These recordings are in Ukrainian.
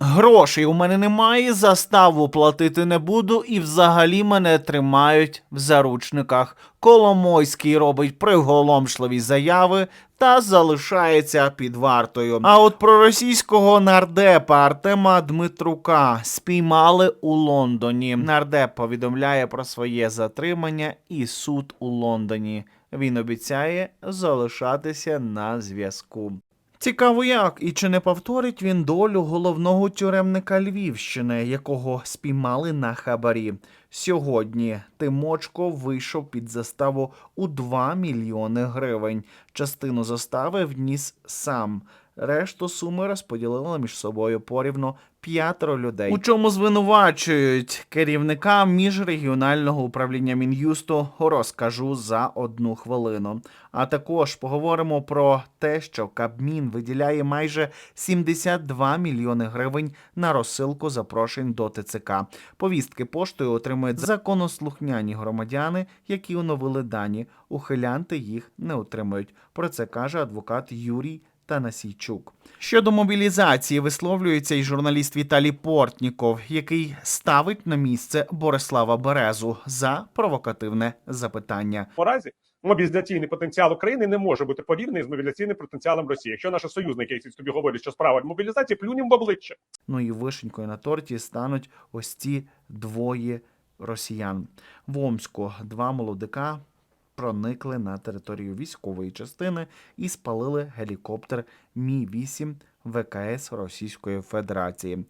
Грошей у мене немає, заставу платити не буду, і взагалі мене тримають в заручниках. Коломойський робить приголомшливі заяви та залишається під вартою. А от про російського нардепа Артема Дмитрука спіймали у Лондоні. Нардеп повідомляє про своє затримання і суд у Лондоні. Він обіцяє залишатися на зв'язку. Цікаво як і чи не повторить він долю головного тюремника Львівщини, якого спіймали на хабарі. Сьогодні Тимочко вийшов під заставу у 2 мільйони гривень. Частину застави вніс сам. Решту суми розподілили між собою порівно п'ятеро людей. У чому звинувачують керівника міжрегіонального управління Мін'юсту, розкажу за одну хвилину. А також поговоримо про те, що Кабмін виділяє майже 72 мільйони гривень на розсилку запрошень до ТЦК. Повістки поштою отримують законослухняні громадяни, які оновили дані. Ухилянти їх не отримують. Про це каже адвокат Юрій Танасійчук. Щодо мобілізації висловлюється і журналіст Віталій Портніков, який ставить на місце Борислава Березу за провокативне запитання. Наразі мобілізаційний потенціал України не може бути порівняний з мобілізаційним потенціалом Росії. Якщо наші союзники, які тобі говорять, що справа мобілізації, плюнем в обличчя. Ну і вишенькою на торті стануть ось ці двоє росіян. В Омську два молодика проникли на територію військової частини і спалили гелікоптер Мі-8 ВКС Російської Федерації.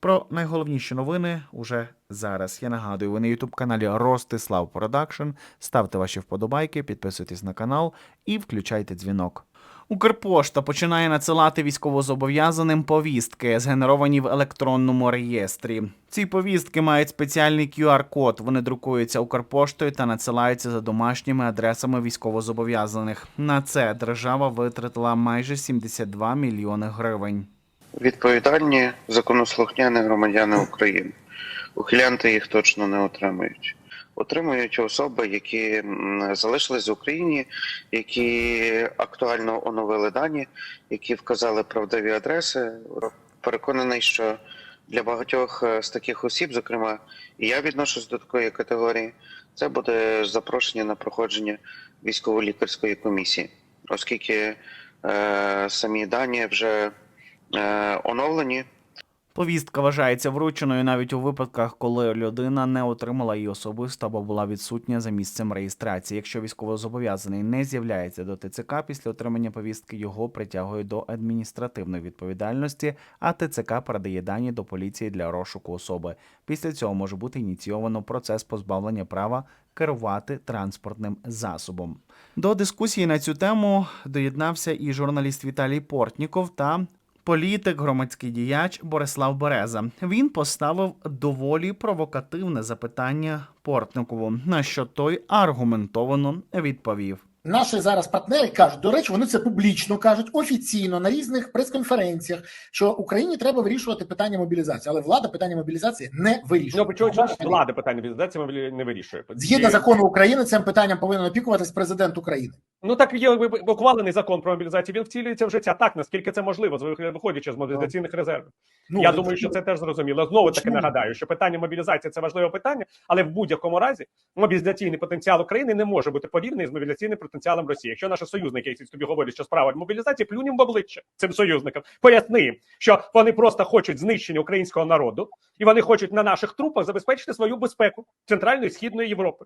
Про найголовніші новини уже зараз. Я нагадую, ви на ютуб каналі Ростислав Продакшн. Ставте ваші вподобайки, підписуйтесь на канал і включайте дзвінок. Укрпошта починає надсилати військовозобов'язаним повістки, згенеровані в електронному реєстрі. Ці повістки мають спеціальний QR-код. Вони друкуються Укрпоштою та надсилаються за домашніми адресами військовозобов'язаних. На це держава витратила майже 72 мільйони гривень. Відповідальні законослухняні громадяни України. Ухилянти їх точно не отримують. Отримують особи, які залишились в Україні, які актуально оновили дані, які вказали правдиві адреси. Переконаний, що для багатьох е, з таких осіб, зокрема, і я відношусь до такої категорії, це буде запрошення на проходження військово-лікарської комісії, оскільки е, самі дані вже е, оновлені. Повістка вважається врученою навіть у випадках, коли людина не отримала її особисто або була відсутня за місцем реєстрації. Якщо військовозобов'язаний не з'являється до ТЦК після отримання повістки, його притягують до адміністративної відповідальності, а ТЦК передає дані до поліції для розшуку особи. Після цього може бути ініційовано процес позбавлення права керувати транспортним засобом. До дискусії на цю тему доєднався і журналіст Віталій Портніков та політик, громадський діяч Борислав Береза. Він поставив доволі провокативне запитання Портникову, на що той аргументовано відповів. Наші зараз партнери кажуть, до речі, вони це публічно кажуть офіційно на різних прес-конференціях, що Україні треба вирішувати питання мобілізації, але влада питання мобілізації не вирішує. Ну, чого чого влада питання мобілізації не вирішує? Згідно закону України, цим питанням повинен опікуватись президент України. Ну так є ухвалений закон про мобілізацію. Він втілюється в життя так, наскільки це можливо, виходячи з мобілізаційних резервів. Ну Я думаю, що це теж зрозуміло. Знову таки нагадаю, що питання мобілізації це важливе питання, але в будь-якому разі мобілізаційний потенціал України не може бути порівняний з мобілізаційним потенціалом Росії. Якщо наші союзники, які тобі говорять, що справа мобілізації, плюнем в обличчя цим союзникам, поясни їм, що вони просто хочуть знищення українського народу, і вони хочуть на наших трупах забезпечити свою безпеку Центральної і Східної Європи.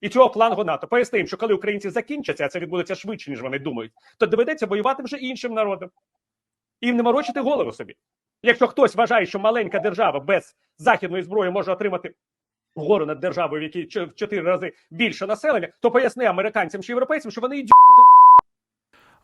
І цього флангу НАТО. Поясни їм, що коли українці закінчаться, а це відбудеться швидше, ніж вони думають, то доведеться воювати вже іншим народом. І не морочити голову собі. Якщо хтось вважає, що маленька держава без західної зброї може отримати гору над державою, в якій в чотири рази більше населення, то поясни американцям чи європейцям, що вони йдуть.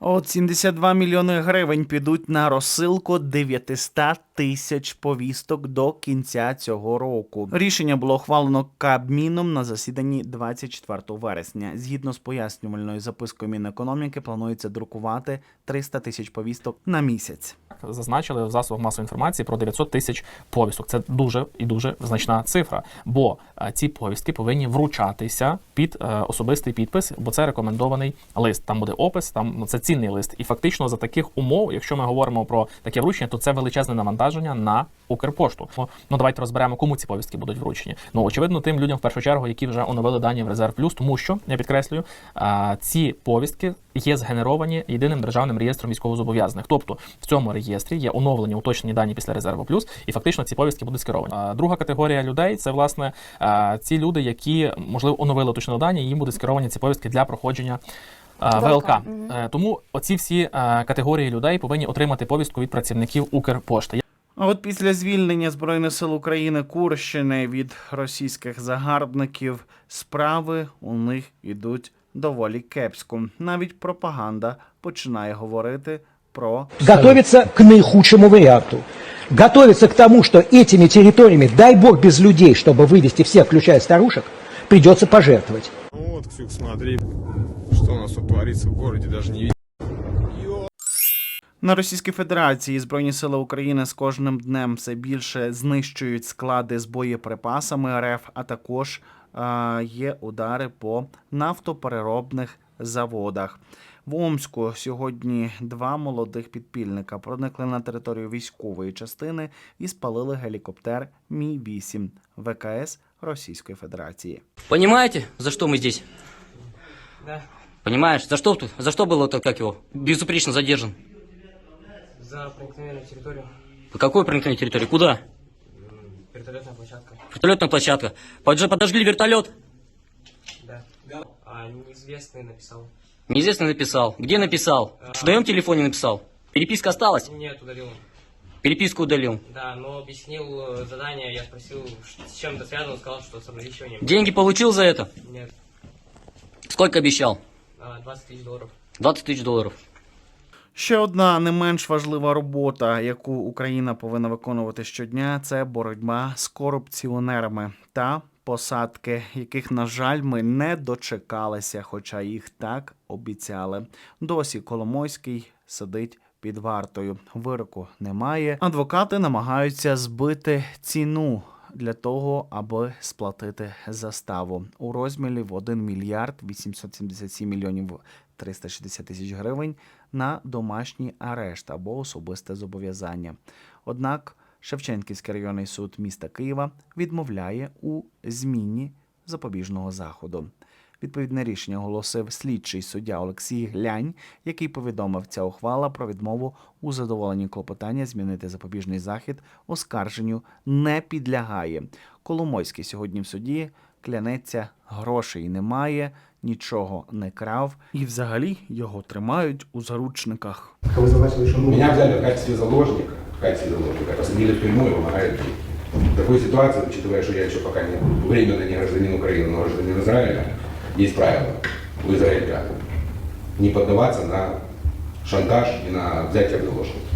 От 72 мільйони гривень підуть на розсилку 900 тисяч повісток до кінця цього року. Рішення було ухвалено Кабміном на засіданні 24 вересня. Згідно з пояснювальною запискою Мінекономіки, планується друкувати 300 тисяч повісток на місяць. зазначили в засобах масової інформації про 900 тисяч повісток. Це дуже і дуже значна цифра, бо е, ці повістки повинні вручатися під е, особистий підпис, бо це рекомендований лист. Там буде опис, там ну, це цінний лист. І фактично за таких умов, якщо ми говоримо про таке вручення, то це величезне навантаження перевантаження на Укрпошту. Ну давайте розберемо, кому ці повістки будуть вручені. Ну очевидно, тим людям в першу чергу, які вже оновили дані в резерв плюс, тому що я підкреслюю, ці повістки є згенеровані єдиним державним реєстром військовозобов'язаних. Тобто в цьому реєстрі є оновлені уточнені дані після резерву плюс, і фактично ці повістки будуть скеровані. Друга категорія людей це власне ці люди, які можливо оновили уточнені дані, і їм будуть скеровані ці повістки для проходження. ВЛК. ВЛК. Е, Тому оці всі е, категорії людей повинні отримати повістку від працівників Укрпошти. А от після звільнення Збройних сил України Курщини від російських загарбників справи у них ідуть доволі кепсько. Навіть пропаганда починає говорити про готовится к наихудшему варианту. Готовится к тому, что этими территориями, дай бог без людей, чтобы вывести всех, включая старушек, придется пожертвовать. Ну Вот, Ксюк, смотри, что у нас тут творится в городе, даже не видно. На Російській Федерації Збройні сили України з кожним днем все більше знищують склади з боєприпасами РФ, а також е, є удари по нафтопереробних заводах. В Омську сьогодні два молодих підпільника проникли на територію військової частини і спалили гелікоптер Мі 8 ВКС Російської Федерації. Понимаете, за что мы здесь? Да. Понимаешь, за что, тут- за что было, то, как его, безупречно задержан? За проникновение на территорию. По какой проникновение территории? Куда? Вертолетная площадка. Вертолетная площадка. Подж- Подожгли вертолет? Да. А неизвестный написал. Неизвестно написал. Где написал? В своем телефоне написал? Переписка осталась? Нет, удалил. Переписку удалил. Да, но объяснил э, задание, я спросил, с чем это связано, сказал, что с облегчением. Деньги получил за это? Нет, Сколько обещал? а, 20 тысяч долларов. 20 тысяч долларов. Ще одна не менш важлива робота, яку Україна повинна виконувати щодня, це боротьба з корупціонерами та посадки, яких, на жаль, ми не дочекалися, хоча їх так обіцяли. Досі Коломойський сидить. Під вартою вироку немає. Адвокати намагаються збити ціну для того, аби сплатити заставу у розмірі в 1 мільярд 877 мільйонів 360 тисяч гривень на домашній арешт або особисте зобов'язання. Однак Шевченківський районний суд міста Києва відмовляє у зміні запобіжного заходу. Відповідне рішення оголосив слідчий суддя Олексій Глянь, який повідомив, ця ухвала про відмову у задоволенні клопотання змінити запобіжний захід оскарженню не підлягає. Коломойський сьогодні в суді клянеться, грошей немає, нічого не крав, і взагалі його тримають у заручниках. Меня взяли в качестве заложника, в качестве заложника, посадили в тюрьму и вымогают деньги. В такой ситуации, учитывая, что я еще пока не, временно не гражданин Украины, но гражданин Израиля, есть правило у израильтян. Не поддаваться на шантаж и на взятие в заложники.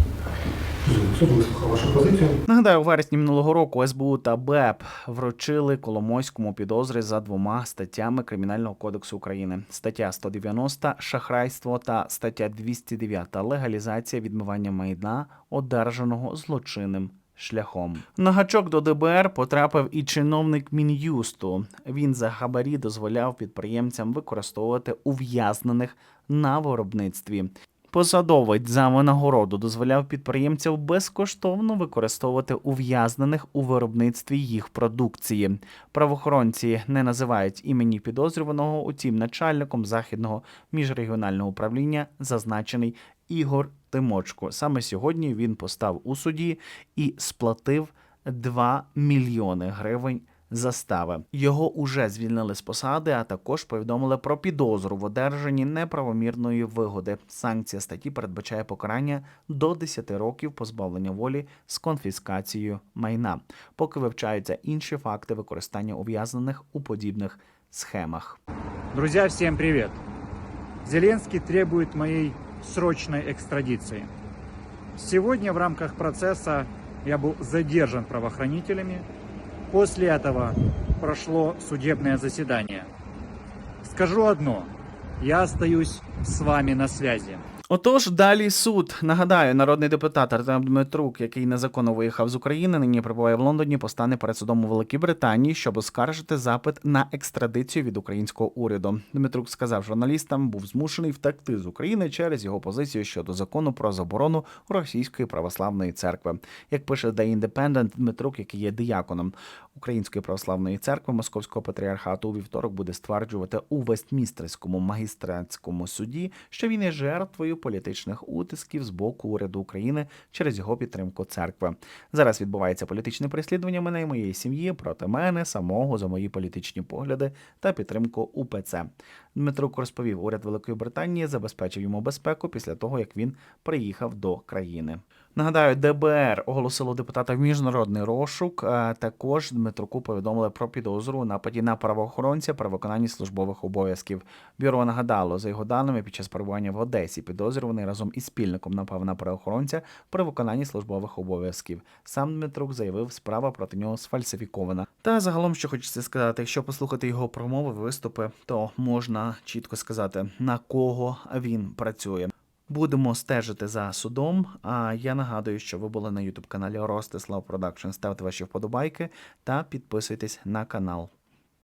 Нагадаю, у вересні минулого року СБУ та БЕП вручили Коломойському підозри за двома статтями Кримінального кодексу України: стаття 190 шахрайство та стаття 209 легалізація відмивання майна, одержаного злочинним. Шляхом на гачок до ДБР потрапив і чиновник мін'юсту. Він за хабарі дозволяв підприємцям використовувати ув'язнених на виробництві. Посадовець за винагороду дозволяв підприємцям безкоштовно використовувати ув'язнених у виробництві їх продукції. Правоохоронці не називають імені підозрюваного, утім, начальником західного міжрегіонального управління зазначений Ігор Тимочко. Саме сьогодні він постав у суді і сплатив 2 мільйони гривень застави. Його уже звільнили з посади, а також повідомили про підозру в одержанні неправомірної вигоди. Санкція статті передбачає покарання до 10 років позбавлення волі з конфіскацією майна, поки вивчаються інші факти використання ув'язнених у подібних схемах. Друзья, всем привет! Зеленский требует моей срочной экстрадиции. Сегодня в рамках процесса я был задержан правоохранителями. После этого прошло судебное заседание. Скажу одно, я остаюсь с вами на связи. Отож, далі суд. Нагадаю, народний депутат Артем Дмитрук, який незаконно виїхав з України, нині перебуває в Лондоні, постане перед судом у Великій Британії, щоб оскаржити запит на екстрадицію від українського уряду. Дмитрук сказав журналістам, був змушений втекти з України через його позицію щодо закону про заборону російської православної церкви. Як пише The Independent, Дмитрук, який є дияконом Української православної церкви Московського патріархату, у вівторок буде стверджувати у Вестмістерському магістратському суді, що він є жертвою політичних утисків з боку уряду України через його підтримку церкви. Зараз відбувається політичне переслідування мене і моєї сім'ї проти мене самого за мої політичні погляди та підтримку УПЦ. Дмитрук розповів, уряд Великої Британії забезпечив йому безпеку після того, як він приїхав до країни. Нагадаю, ДБР оголосило депутата в міжнародний розшук. Також Дмитруку повідомили про підозру у нападі на правоохоронця при виконанні службових обов'язків. Бюро нагадало, за його даними, під час перебування в Одесі підозрюваний разом із спільником напав на правоохоронця при виконанні службових обов'язків. Сам Дмитрук заявив, справа проти нього сфальсифікована. Та загалом, що хочеться сказати, якщо послухати його промови, виступи, то можна чітко сказати, на кого він працює. Будемо стежити за судом. А я нагадую, що ви були на ютуб каналі Ростислав Продакшн. Ставте ваші вподобайки та підписуйтесь на канал.